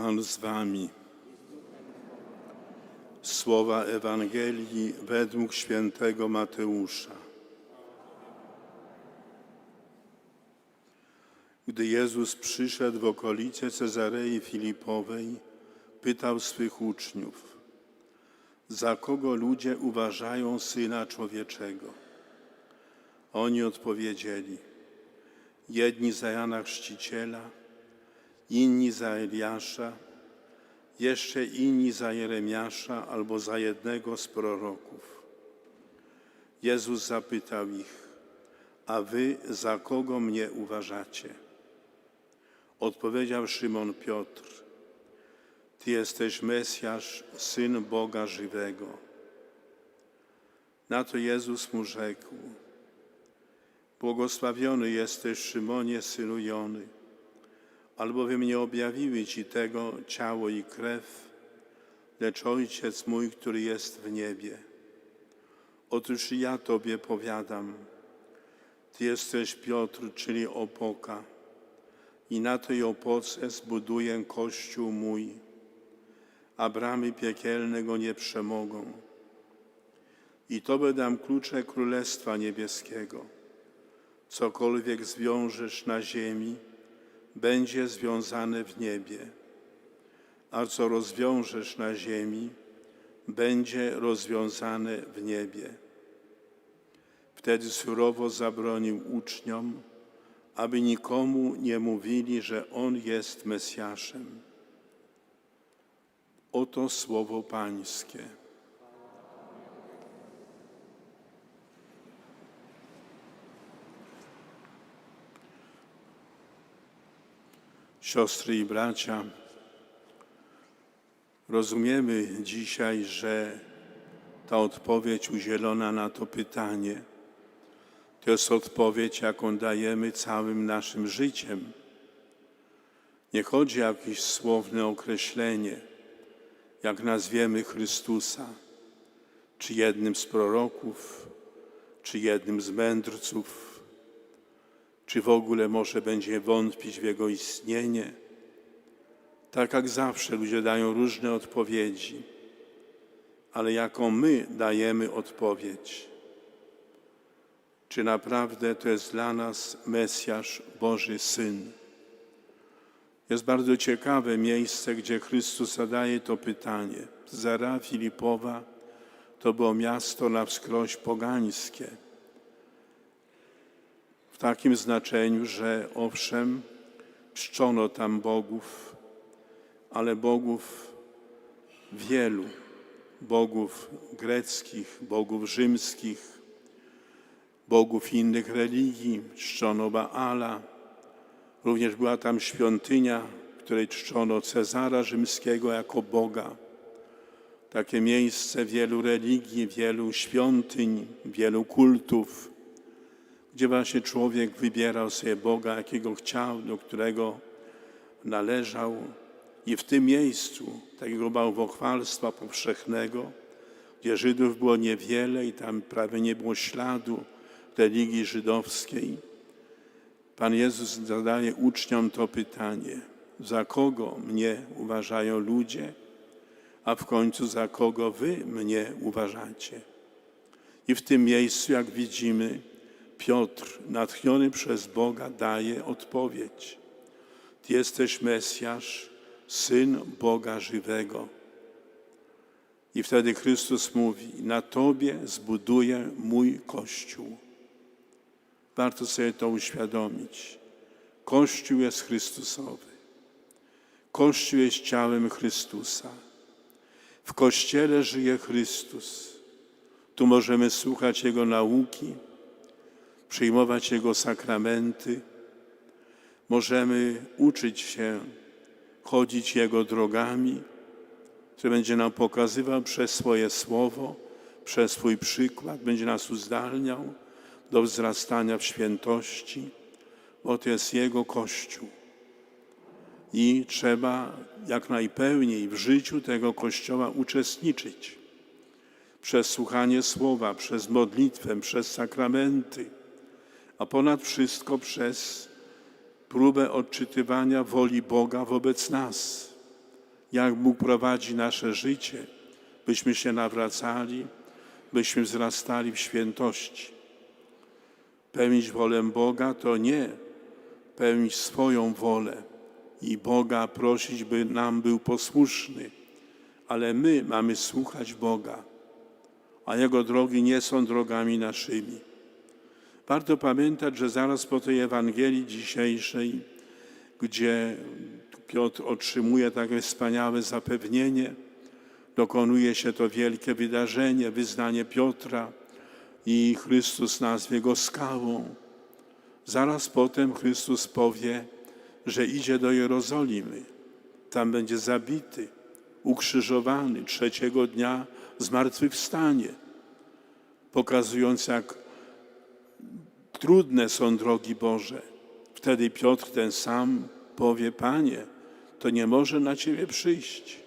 Pan z wami. Słowa Ewangelii według świętego Mateusza. Gdy Jezus przyszedł w okolice Cezarei Filipowej, pytał swych uczniów, za kogo ludzie uważają Syna Człowieczego? Oni odpowiedzieli, jedni za Jana Chrzciciela, inni za Eliasza, jeszcze inni za Jeremiasza albo za jednego z proroków. Jezus zapytał ich, a wy za kogo mnie uważacie? Odpowiedział Szymon Piotr, Ty jesteś Mesjasz, Syn Boga żywego. Na to Jezus mu rzekł, Błogosławiony jesteś Szymonie, synu Jony, albowiem nie objawiły Ci tego ciało i krew, lecz Ojciec mój, który jest w niebie. Otóż ja Tobie powiadam, Ty jesteś Piotr, czyli opoka, i na tej opoce zbuduję Kościół mój, a bramy piekielne go nie przemogą. I Tobie dam klucze Królestwa Niebieskiego. Cokolwiek zwiążesz na ziemi, będzie związane w niebie, a co rozwiążesz na ziemi, będzie rozwiązane w niebie. Wtedy surowo zabronił uczniom, aby nikomu nie mówili, że On jest Mesjaszem. Oto słowo Pańskie. Siostry i bracia, rozumiemy dzisiaj, że ta odpowiedź udzielona na to pytanie to jest odpowiedź, jaką dajemy całym naszym życiem. Nie chodzi o jakieś słowne określenie, jak nazwiemy Chrystusa, czy jednym z proroków, czy jednym z mędrców, czy w ogóle może będzie wątpić w Jego istnienie. Tak jak zawsze ludzie dają różne odpowiedzi, ale jaką my dajemy odpowiedź? Czy naprawdę to jest dla nas Mesjasz, Boży Syn? Jest bardzo ciekawe miejsce, gdzie Chrystus zadaje to pytanie. Zara Filipowa to było miasto na wskroś pogańskie takim znaczeniu, że owszem, czczono tam bogów, ale bogów wielu, bogów greckich, bogów rzymskich, bogów innych religii, czczono Baala. Również była tam świątynia, w której czczono Cezara Rzymskiego jako Boga. Takie miejsce wielu religii, wielu świątyń, wielu kultów gdzie właśnie człowiek wybierał sobie Boga, jakiego chciał, do którego należał. I w tym miejscu takiego bałwochwalstwa powszechnego, gdzie Żydów było niewiele i tam prawie nie było śladu religii żydowskiej, Pan Jezus zadaje uczniom to pytanie: za kogo mnie uważają ludzie, a w końcu za kogo wy mnie uważacie? I w tym miejscu, jak widzimy, Piotr, natchniony przez Boga, daje odpowiedź. Ty jesteś Mesjasz, Syn Boga żywego. I wtedy Chrystus mówi, na Tobie zbuduję mój Kościół. Warto sobie to uświadomić. Kościół jest Chrystusowy. Kościół jest ciałem Chrystusa. W Kościele żyje Chrystus. Tu możemy słuchać Jego nauki, przyjmować Jego sakramenty, możemy uczyć się chodzić Jego drogami, który będzie nam pokazywał przez swoje słowo, przez swój przykład, będzie nas uzdalniał do wzrastania w świętości, bo to jest Jego Kościół. I trzeba jak najpełniej w życiu tego Kościoła uczestniczyć. Przez słuchanie słowa, przez modlitwę, przez sakramenty, a ponad wszystko przez próbę odczytywania woli Boga wobec nas. jak Bóg prowadzi nasze życie, byśmy się nawracali, byśmy wzrastali w świętości. Pełnić wolę Boga to nie pełnić swoją wolę i Boga prosić, by nam był posłuszny, ale my mamy słuchać Boga, a Jego drogi nie są drogami naszymi. Warto pamiętać, że zaraz po tej Ewangelii dzisiejszej, gdzie Piotr otrzymuje takie wspaniałe zapewnienie, dokonuje się to wielkie wydarzenie, wyznanie Piotra i Chrystus nazwie go skałą. Zaraz potem Chrystus powie, że idzie do Jerozolimy. Tam będzie zabity, ukrzyżowany, trzeciego dnia zmartwychwstanie, pokazując, jak trudne są drogi Boże. Wtedy Piotr ten sam powie, Panie, to nie może na Ciebie przyjść.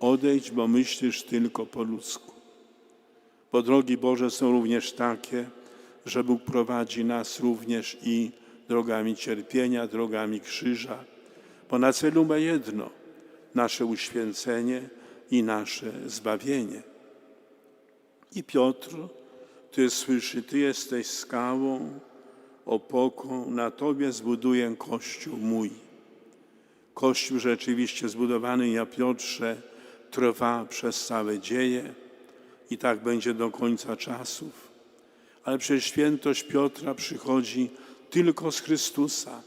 Odejdź, bo myślisz tylko po ludzku. Bo drogi Boże są również takie, że Bóg prowadzi nas również i drogami cierpienia, drogami krzyża, bo na celu ma jedno nasze uświęcenie i nasze zbawienie. I Piotr, ty słyszy, ty jesteś skałą, opoką, na tobie zbuduję kościół mój. Kościół rzeczywiście zbudowany na Piotrze trwa przez całe dzieje i tak będzie do końca czasów. Ale przecież świętość Piotra przychodzi tylko z Chrystusa.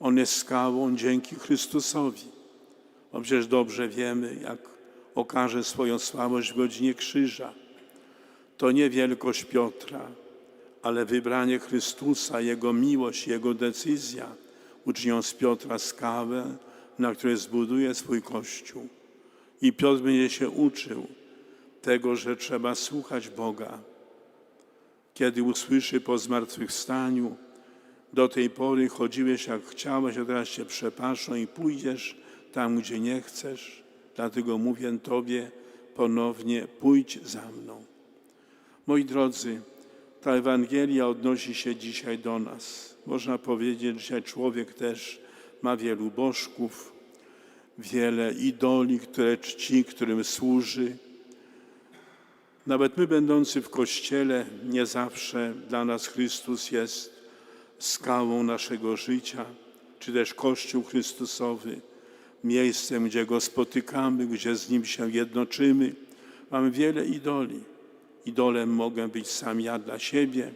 On jest skałą dzięki Chrystusowi. Bo przecież dobrze wiemy, jak okaże swoją słabość w godzinie krzyża. To nie wielkość Piotra, ale wybranie Chrystusa, Jego miłość, Jego decyzja uczynią z Piotra skałę, na której zbuduje swój Kościół. I Piotr będzie się uczył tego, że trzeba słuchać Boga. Kiedy usłyszy po zmartwychwstaniu, do tej pory chodziłeś jak chciałeś, a teraz cię przepaszą i pójdziesz tam, gdzie nie chcesz. Dlatego mówię Tobie ponownie, pójdź za mną. Moi drodzy, ta Ewangelia odnosi się dzisiaj do nas. Można powiedzieć, że człowiek też ma wielu bożków, wiele idoli, które czci, którym służy. Nawet my, będący w Kościele, nie zawsze dla nas Chrystus jest skałą naszego życia, czy też Kościół Chrystusowy, miejscem, gdzie Go spotykamy, gdzie z Nim się jednoczymy. Mamy wiele idoli. Idolem mogę być sam ja dla siebie,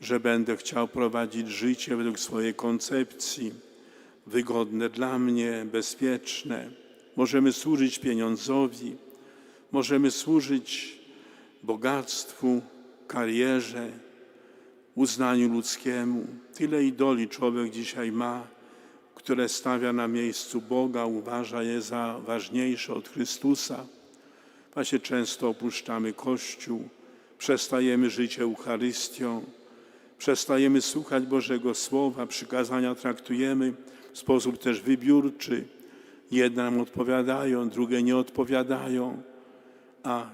że będę chciał prowadzić życie według swojej koncepcji, wygodne dla mnie, bezpieczne. Możemy służyć pieniądzowi, możemy służyć bogactwu, karierze, uznaniu ludzkiemu. Tyle idoli człowiek dzisiaj ma, które stawia na miejscu Boga, uważa je za ważniejsze od Chrystusa. Właśnie często opuszczamy Kościół, przestajemy żyć Eucharystią, przestajemy słuchać Bożego Słowa, przykazania traktujemy w sposób też wybiórczy. Jedne nam odpowiadają, drugie nie odpowiadają, a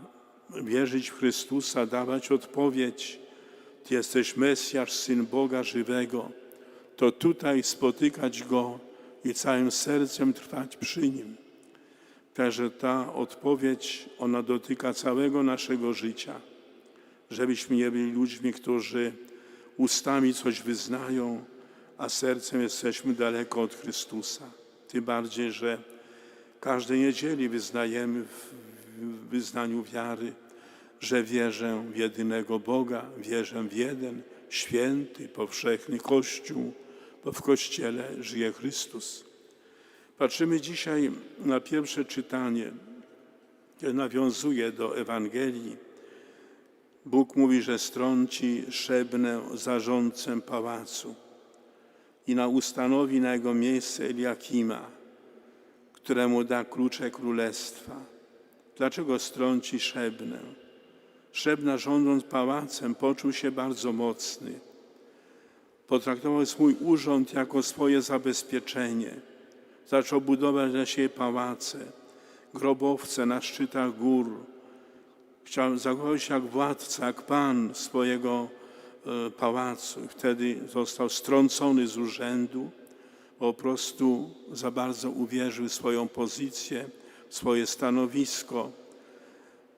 wierzyć w Chrystusa, dawać odpowiedź, Ty jesteś Mesjasz, Syn Boga żywego, to tutaj spotykać Go i całym sercem trwać przy Nim. Także ta odpowiedź, ona dotyka całego naszego życia, żebyśmy nie byli ludźmi, którzy ustami coś wyznają, a sercem jesteśmy daleko od Chrystusa. Tym bardziej, że każdej niedzieli wyznajemy w wyznaniu wiary, że wierzę w jedynego Boga, wierzę w jeden święty, powszechny Kościół, bo w Kościele żyje Chrystus. Patrzymy dzisiaj na pierwsze czytanie, które nawiązuje do Ewangelii. Bóg mówi, że strąci szebnę zarządcę pałacu i na ustanowi na jego miejsce Eliakima, któremu da klucze królestwa. Dlaczego strąci szebnę? Szebna rządząc pałacem poczuł się bardzo mocny. Potraktował swój urząd jako swoje zabezpieczenie. Zaczął budować dla siebie pałace, grobowce na szczytach gór. Chciał zachować jak władca, jak pan swojego e, pałacu. Wtedy został strącony z urzędu, po prostu za bardzo uwierzył w swoją pozycję, w swoje stanowisko.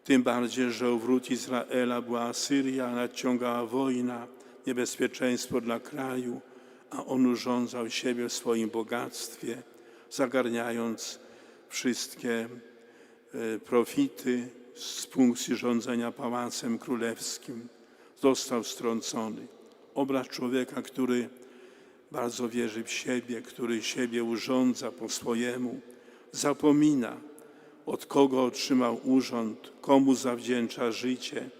Tym bardziej, że u wrót Izraela była Asyria, nadciągała wojna, niebezpieczeństwo dla kraju, a on urządzał siebie w swoim bogactwie, zagarniając wszystkie e, profity z funkcji rządzenia pałacem królewskim. Został strącony. Obraz człowieka, który bardzo wierzy w siebie, który siebie urządza po swojemu, zapomina, od kogo otrzymał urząd, komu zawdzięcza życie,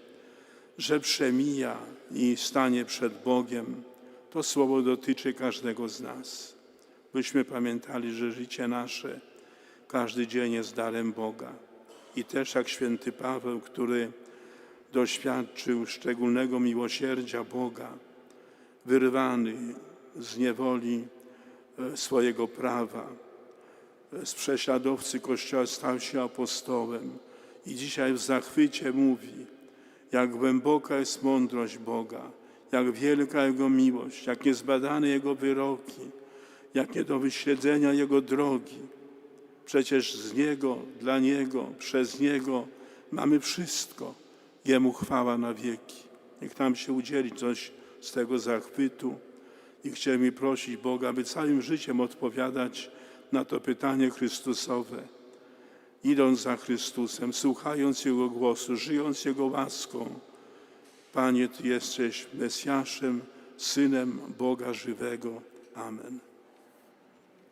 że przemija i stanie przed Bogiem. To słowo dotyczy każdego z nas. Byśmy pamiętali, że życie nasze każdy dzień jest darem Boga. I też jak święty Paweł, który doświadczył szczególnego miłosierdzia Boga, wyrwany z niewoli e, swojego prawa, e, z prześladowcy Kościoła stał się apostołem i dzisiaj w zachwycie mówi, jak głęboka jest mądrość Boga, jak wielka Jego miłość, jak niezbadane Jego wyroki, jakie do wyśledzenia Jego drogi. Przecież z Niego, dla Niego, przez Niego mamy wszystko. Jemu chwała na wieki. Niech nam się udzieli coś z tego zachwytu i chciałem prosić Boga, aby całym życiem odpowiadać na to pytanie Chrystusowe, idąc za Chrystusem, słuchając Jego głosu, żyjąc Jego łaską. Panie, Ty jesteś Mesjaszem, Synem Boga żywego. Amen.